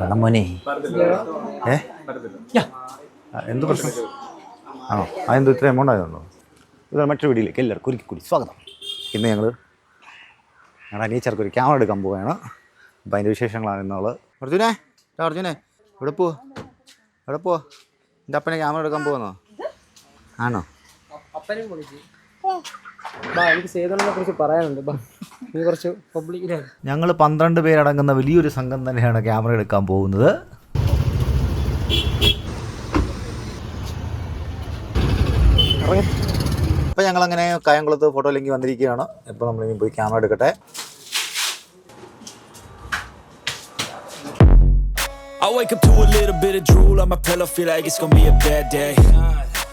കണ്ണമോനെ ഏ? എന്ത് പ്രശ്നം? ആണോ? അതെന്തോ ഇത്ര എമൗണ്ട് ആയതുണ്ടോ ഇത് മറ്റൊരു വീഡിയോയിലേക്ക് എല്ലാവർക്കും ഒരിക്കൽ കൂടി സ്വാഗതം. ഇന്ന് ഞങ്ങൾ ഞങ്ങളുടെ അനിയച്ചർക്ക് ഒരു ക്യാമറ എടുക്കാൻ പോവുകയാണ് അപ്പം അതിന്റെ വിശേഷങ്ങളാണ് ഇന്നുള്ളത് അർജുനെ അർജുനെ എവിടെ പോവാ? എവിടെ പോവാ? എന്റെ അപ്പനെ ക്യാമറ എടുക്കാൻ പോകുന്നോ ആണോ? അപ്പനും ബാ എനിക്ക് സേതുവിനെ കുറിച്ച് പറയാനുണ്ട്. ബാ നീ കുറച്ച് പബ്ലിക്കിലാണ് ഞങ്ങൾ പന്ത്രണ്ട് പേരടങ്ങുന്ന വലിയൊരു സംഘം തന്നെയാണ് ക്യാമറ എടുക്കാൻ പോകുന്നത്. ഇപ്പം ഞങ്ങളങ്ങനെ കായംകുളത്ത് ഫോട്ടോ ലിങ്ക് വന്നിരിക്കുകയാണ്. ഇപ്പോൾ നമ്മളിനി പോയി ക്യാമറ എടുക്കട്ടെ. I wake up to a little bit of drool on my pillow, feel like it's gonna be a bad day.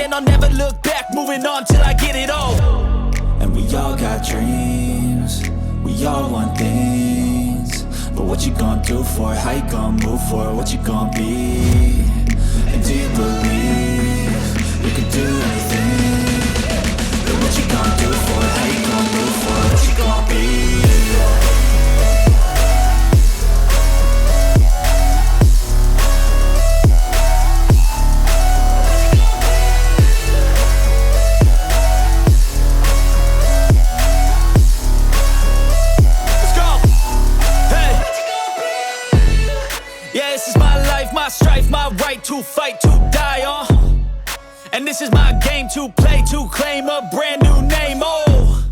and I'll never look back. Moving on till I get it all. And we all got dreams, we all want things. But what you gonna do for it? How you gonna move for it? What you gonna be? To fight, to die on. And this is my game to play, to claim a brand new name, oh.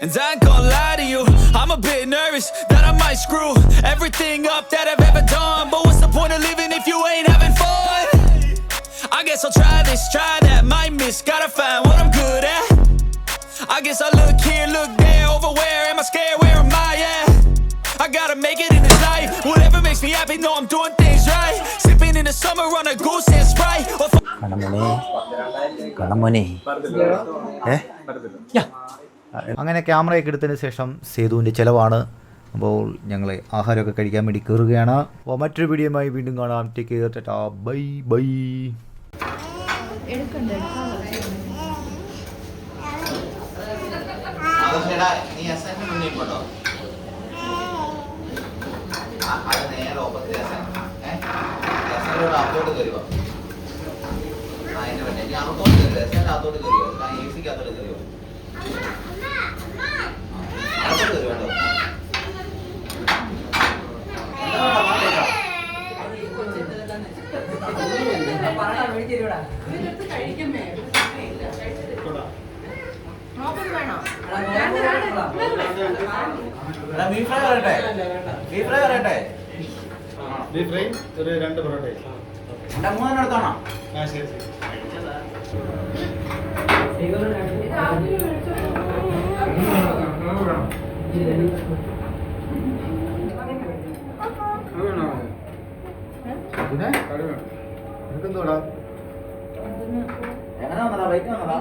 And I ain't gonna lie to you, I'm a bit nervous that I might screw everything up that I've ever done. But what's the point of living if you ain't having fun? I guess I'll try this, try that, might miss, gotta find what I'm good at. I guess I look here, look there, over where am I scared? Where am I at? I gotta make it the summer on a goose and sprite. Or കണ്ണമോനെ. കണ്ണമോനെ. ഏ? അങ്ങനെ ക്യാമറയൊക്കെ എടുത്തതിന് ശേഷം സേതുവിന്റെ ചിലവാണ്. അപ്പോൾ ഞങ്ങൾ ആഹാരമൊക്കെ കഴിക്കാൻ വേണ്ടി കയറുകയാണ്. അപ്പോൾ മറ്റൊരു വീഡിയോയുമായി വീണ്ടും കാണാം. Take care tata bye bye നീ അസൈൻമെന്റ് മുന്നിൽ അത് നേരെ ഓപ്പസിറ്റ് അസൈൻമെന്റ് അകത്തോട്ട് കയറുക. അതിന്റെ പറ്റേ ഇനി അകത്തോട്ട് കയറുക. അസൈൻമെന്റ് അകത്തോട്ട് കയറുക. എ സിക്ക് അകത്തോട്ട് കയറുക. അകത്തോട്ട് കയറുക കേട്ടോ. എടാ ബീഫ് ഫ്രൈ ബീഫ് ഫ്രൈ വരട്ടെ ബീഫ് ഫ്രൈ ഒരു രണ്ട് പൊറോട്ട എന്റെ മൂന്നെണ്ണം എടുത്തോണോ? ആ ശരി ശരി. പിന്നെ എങ്ങനെ വന്നതാ? ബൈക്ക് വന്നടാ